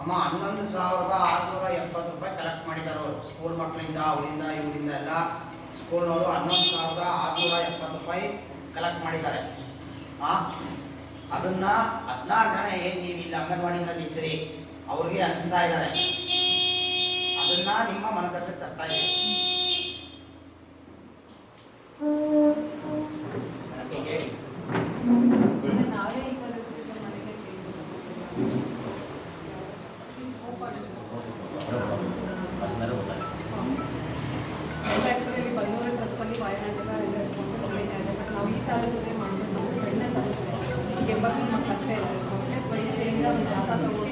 ಅಮ್ಮ ಹನ್ನೊಂದು ಸಾವಿರದ ಆರುನೂರ ಎಪ್ಪತ್ತು ರೂಪಾಯಿ ಕಲೆಕ್ಟ್ ಮಾಡಿದ್ದಾರೆ ಅವರು. ಸ್ಕೂಲ್ ಮಕ್ಕಳಿಂದ, ಅವರಿಂದ, ಇವರಿಂದ ಎಲ್ಲ. ಸ್ಕೂಲ್ನವರು ಹನ್ನೊಂದು ಸಾವಿರದ ಆರುನೂರ ಎಪ್ಪತ್ತು ರೂಪಾಯಿ ಕಲೆಕ್ಟ್ ಮಾಡಿದ್ದಾರೆ. ಆ, ಅದನ್ನ ಹದಿನಾರು ಜನ ಏನು ನೀವು ಇಲ್ಲಿ ಅಂಗನವಾಡಿಯಿಂದ ನಿಂತೀರಿ ಅವ್ರಿಗೆ ಹಂಚ್ತಾ ಇದ್ದಾರೆ. ಅದನ್ನ ನಿಮ್ಮ ಮನದರ್ಶಕ್ಕೆ ತರ್ತಾ ಮಾಡಬೇಕು. ನಾವು ಸಣ್ಣ ಸಮಸ್ಯೆ ಈಗ ಎಂಬತ್ತು ಮಕ್ಕಳು ಅಷ್ಟೇ ಇದ್ದಾರೆ ಸ್ವಚ್ಛೆಯಿಂದ ಒಂದು ಜಾಗ ತಗೊಂಡು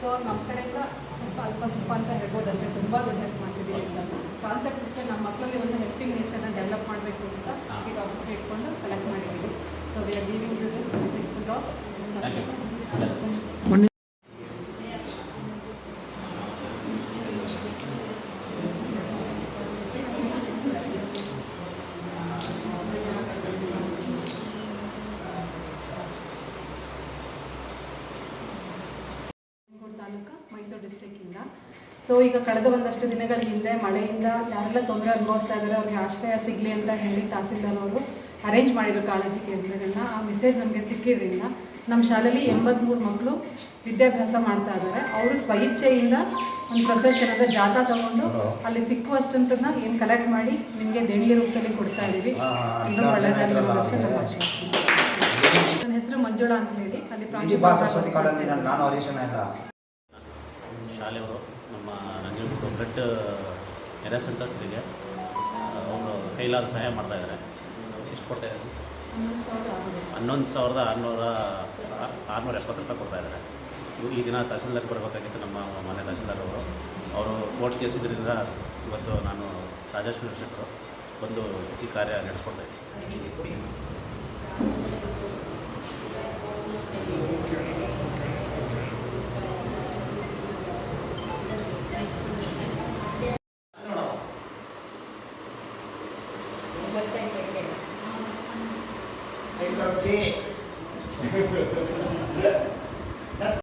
ಸೊ ನಮ್ಮ ಕಡೆಯಿಂದ ಸ್ವಲ್ಪ ಅಲ್ಪ ಸ್ವಲ್ಪ ಅಂತ ಹೇಳ್ಬೋದು ಅಷ್ಟೇ. ತುಂಬ ದೊಡ್ಡ ಹೆಲ್ಪ್ ಮಾಡ್ತಿದ್ದೀವಿ ಅಂತ. ಕಾನ್ಸೆಪ್ಟ್ ಇಷ್ಟೇ ನಮ್ಮ ಮಕ್ಕಳಲ್ಲಿ ಒಂದು ಹೆಲ್ಪಿಂಗ್ ನೇಚರ್ನ ಡೆವಲಪ್ ಮಾಡಬೇಕು ಅಂತ ಈ ಟಾಪಿಕ್ ಇಟ್ಕೊಂಡು ಕಲೆಕ್ಟ್ ಮಾಡಿದ್ದೀವಿ. So we are leaving this full of Mysuru ಡಿಸ್ಟಿಕ್ಕಿಂದ so ಈಗ ಕಳೆದ ಒಂದಷ್ಟು ದಿನಗಳ ಹಿಂದೆ ಮಳೆಯಿಂದ ಯಾರೆಲ್ಲ ತೊಂದರೆ ಅನುಭವಿಸ್ತಾ ಇದ್ದಾರೆ ಅವ್ರಿಗೆ ಆಶ್ರಯ ಸಿಗಲಿ ಅಂತ ಹೇಳಿ ತಹಸೀಲ್ದಾರ್ ಅವರು ಅರೇಂಜ್ ಮಾಡಿದ್ರು ಕಾಳಜಿ ಕೇಂದ್ರಗಳನ್ನ ಆ ಮೆಸೇಜ್ ನಮಗೆ ಸಿಕ್ಕಿದ್ರಿಂದ ನಮ್ಮ ಶಾಲೆಯಲ್ಲಿ ಎಂಬತ್ಮೂರು ಮಕ್ಕಳು ವಿದ್ಯಾಭ್ಯಾಸ ಮಾಡ್ತಾ ಇದ್ದಾರೆ ಅವರು ಸ್ವಇಚ್ಛೆಯಿಂದ ಒಂದು ಪ್ರೊಸೆಷನ್ ಅಂದರೆ ಜಾಥಾ ತಗೊಂಡು ಅಲ್ಲಿ ಸಿಕ್ಕುವಷ್ಟಂತನ್ನ ಏನು ಕಲೆಕ್ಟ್ ಮಾಡಿ ನಿಮಗೆ ದೇಣಿಗೆ ರೂಪದಲ್ಲಿ ಕೊಡ್ತಾ ಇದ್ದೀವಿ. ಇನ್ನೂ ಒಳ್ಳೆಯದಾಗಿ. ನನ್ನ ಹೆಸರು ಮಂಜುಳಾ ಅಂತ ಹೇಳಿ. ಅಲ್ಲಿ ವಿಜಯಭಾ ಸರಸ್ವತಿ ಕಾಲೋನಿ ನಾನು ನಾನು ಹರೀಶನ ಎಲ್ಲ ಶಾಲೆಯವರು ನಮ್ಮ ನಂಜನಗೂಡು ಬ್ಲಡ್ ನೆರೆ ಸಂತ್ರಸ್ತರಿಗೆ ಅವರು ಕೈಲಾದ ಸಹಾಯ ಮಾಡ್ತಾ ಇದ್ದಾರೆ. ಎಷ್ಟು ಕೊಡ್ತಾ ಹನ್ನೊಂದು ಸಾವಿರದ ಆರುನೂರ ಆರುನೂರ ಎಪ್ಪತ್ತು ರೂಪಾಯಿ ಕೊಡ್ತಾ ಇದ್ದಾರೆ. ಈ ದಿನ ತಹಸೀಲ್ದಾರ್ ಬರಬೇಕಾಗಿತ್ತು ನಮ್ಮ ಮನೆ ತಹಸೀಲ್ದಾರ್ ಅವರು. ಅವರು ಕೋರ್ಟ್ ಕೇಸ್ ಇದರಿಂದ ಇವತ್ತು ನಾನು ರಾಜೇಶ್ವರ ಶೆಟ್ಟರು ಬಂದು ಈ ಕಾರ್ಯ ನಡೆಸ್ಕೊಡ್ತಾ ಇದ್ದೀನಿ. Okay. That's